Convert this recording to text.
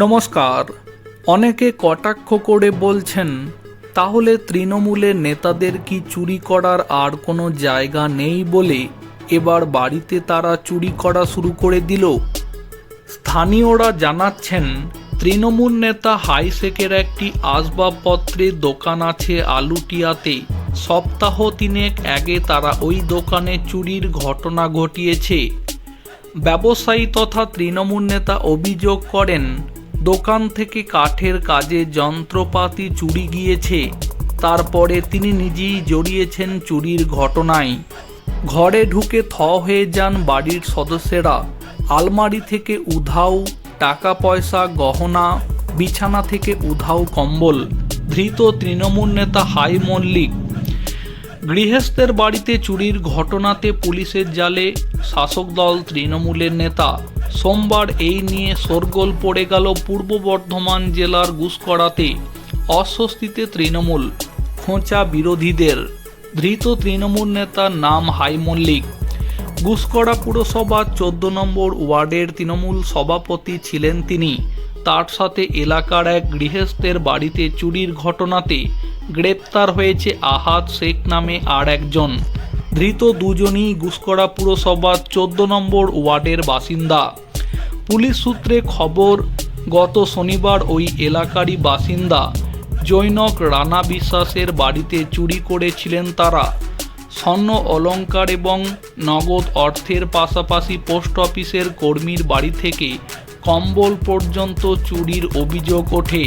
নমস্কার। অনেকে কটাক্ষ করে বলছেন, তাহলে তৃণমূলের নেতাদের কি চুরি করার আর কোনো জায়গা নেই বলে এবার বাড়িতে তারা চুরি করা শুরু করে দিল? স্থানীয়রা জানাচ্ছেন, তৃণমূল নেতা হাইসেকের একটি আসবাবপত্রের দোকান আছে আলুটিয়াতে। সপ্তাহ তিনেক আগে তারা ওই দোকানে চুরির ঘটনা ঘটিয়েছে। ব্যবসায়ী তথা তৃণমূল নেতা অভিযোগ করেন দোকান থেকে কাঠের কাজে যন্ত্রপাতি চুরি গিয়েছে। তারপরে তিনি নিজেই জড়িয়েছেন চুরির ঘটনায়। ঘরে ঢুকে থ হয়ে যান বাড়ির সদস্যরা। আলমারি থেকে উধাও টাকা পয়সা গহনা, বিছানা থেকে উধাও কম্বল, ধৃত তৃণমূল নেতা হাই মল্লিক। গৃহস্থের বাড়িতে চুরির ঘটনাতে পুলিশের জালে শাসক দল তৃণমূলের নেতা। সোমবার এই নিয়ে শোরগোল পড়ে গেল পূর্ব বর্ধমান জেলার গুসকরাতে অস্বস্তিতে তৃণমূল, খোঁচা বিরোধীদের। ধৃত তৃণমূল নেতার নাম হাই মল্লিক। গুসকরা পুরসভার চোদ্দ নম্বর ওয়ার্ডের তৃণমূল সভাপতি ছিলেন তিনি। তার সাথে এলাকার এক গৃহস্থের বাড়িতে চুরির ঘটনাতে গ্রেপ্তার হয়েছে আহাদ শেখ নামে আর একজন। ধৃত দুজনই গুসকরা পুরসভার চোদ্দ নম্বর ওয়ার্ডের বাসিন্দা। পুলিশ সূত্রে খবর, গত শনিবার ওই এলাকারই বাসিন্দা জৈনক রানা বিশ্বাসের বাড়িতে চুরি করেছিলেন তারা। স্বর্ণ অলঙ্কার এবং নগদ অর্থের পাশাপাশি পোস্ট অফিসের কর্মীর বাড়ি থেকে কম্বল পর্যন্ত চুরির অভিযোগ ওঠে।